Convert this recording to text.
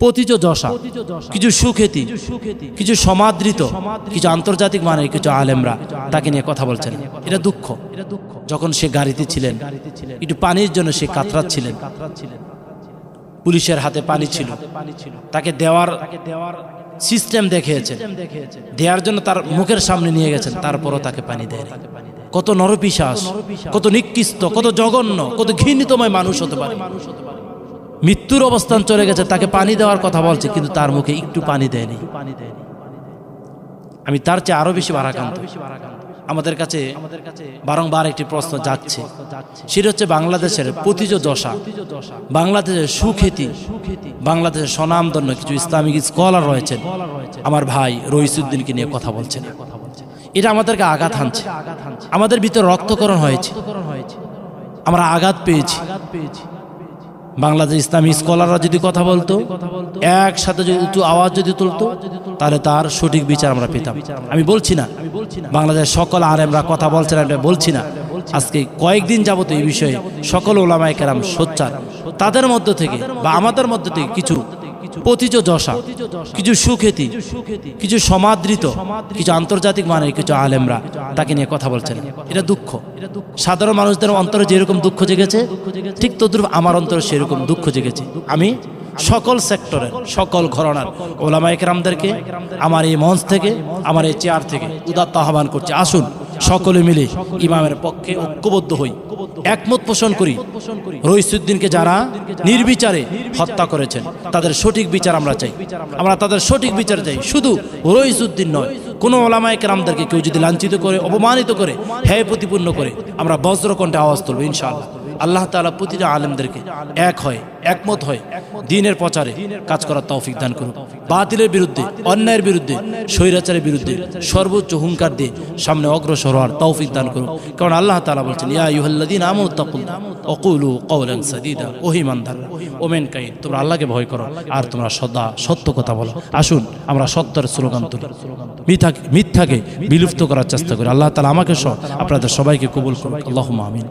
পতিত দশা কিছু সুখ্যাতি কিছু সমাদৃত কিছু আন্তর্জাতিক মানে কিছু আলেমরা তাকে নিয়ে কথা বলছেন। এটা দুঃখ। যখন সে গাড়িতে ছিলেন একটু পানির জন্য সে কাতরাচ্ছিলেন। পুলিশের হাতে পানি ছিল। তাকে দেওয়ার সিস্টেম দেখিয়েছে দেওয়ার জন্য তার মুখের সামনে নিয়ে গেছেন। তারপরও তাকে পানি দেয়। কত নরপিশাস কত নিকৃষ্ট কত জঘন্য কত ঘৃণিতময় মানুষ হতে পারে। মানুষ হতে পারে। মৃত্যুর অবস্থান চলে গেছে, তাকে পানি দেওয়ার কথা বলছে, কিন্তু তার মুখে একটু পানি দেয়নি। আমি তার চেয়ে আরও বেশি বারাকান্ত আমাদের কাছে বারংবার একটি প্রশ্ন যাচ্ছে। সেটা হচ্ছে বাংলাদেশের প্রতিজ দশা। বাংলাদেশের সুখ্যাতি, বাংলাদেশের স্বনামধন্য কিছু ইসলামিক স্কলার রয়েছেন। আমার ভাই রইসুদ্দিনকে নিয়ে কথা বলছেন। এটা আমাদেরকে আঘাত হানছে। আমাদের ভিতর রক্তকরণ হয়েছে। আমরা আঘাত পেয়েছি। বাংলাদেশ ইসলামী স্কলাররা যদি কথা বলতো, একসাথে যদি উঁচু আওয়াজ যদি তুলতো, তাহলে তার সঠিক বিচার আমরা পেতাম। আমি বলছি না বাংলাদেশ সকল আর আমরা কথা বলছেন আমি বলছি না। আজকে কয়েকদিন যাবত এই বিষয়ে সকল ওলামায় কেরাম সোচ্চার। তাদের মধ্য থেকে বা আমাদের মধ্য থেকে কিছু পতিজ দশা কিছু সুখ্যাতি কিছু সমাদৃত কিছু আন্তর্জাতিক মানে কিছু আলেমরা তাকে নিয়ে কথা বলছেন। এটা দুঃখ। সাধারণ মানুষদের অন্তরে যেরকম দুঃখ জেগেছে ঠিক তদ্রুপ আমার অন্তরে সেরকম দুঃখ জেগেছে। আমি সকল সেক্টরের সকল ঘরনার ওলামা একরামদেরকে আমার এই মঞ্চ থেকে আমার এই চেয়ার থেকে উদাত্ত আহ্বান করছি। আসুন সকলে মিলে ইমামের পক্ষে ঐক্যবদ্ধ হই। একমত পোষণ করি। রইসুদ্দিনকে যারা নির্বিচারে হত্যা করেছেন, তাদের সঠিক বিচার আমরা চাই। আমরা তাদের সঠিক বিচার চাই। শুধু রইসুদ্দিন নয়, কোনো ওলামায় কেরামদেরকে কেউ যদি লাঞ্ছিত করে, অপমানিত করে হ্যায় প্রতিপূর্ণ করে, আমরা বজ্রকণ্ঠে আওয়াজ তুলব, ইনশাআল্লাহ। আল্লাহ তালা প্রতিটা আলেমদেরকে এক হয়, একমত হয়, দিনের প্রচারে কাজ করার তৌফিক দান করুন। বাতিলের বিরুদ্ধে, অন্যায়ের বিরুদ্ধে, স্বৈরাচারের বিরুদ্ধে, সর্বোচ্চ হুঙ্কার দিয়ে সামনে অগ্রসর হওয়ার তৌফিক দান করুন। কারণ আল্লাহ তালা বলছেন, ইয়া ওমেন তোমরা আল্লাহকে ভয় করো আর তোমরা সদা সত্য কথা বলো। আসুন, আমরা সত্যের স্লোগান তুলি। মিথ্যাকে বিলুপ্ত করার চেষ্টা করি। আল্লাহ তালা আমাকে সহ আপনাদের সবাইকে কবুল করুন আল্লাহ আমিন।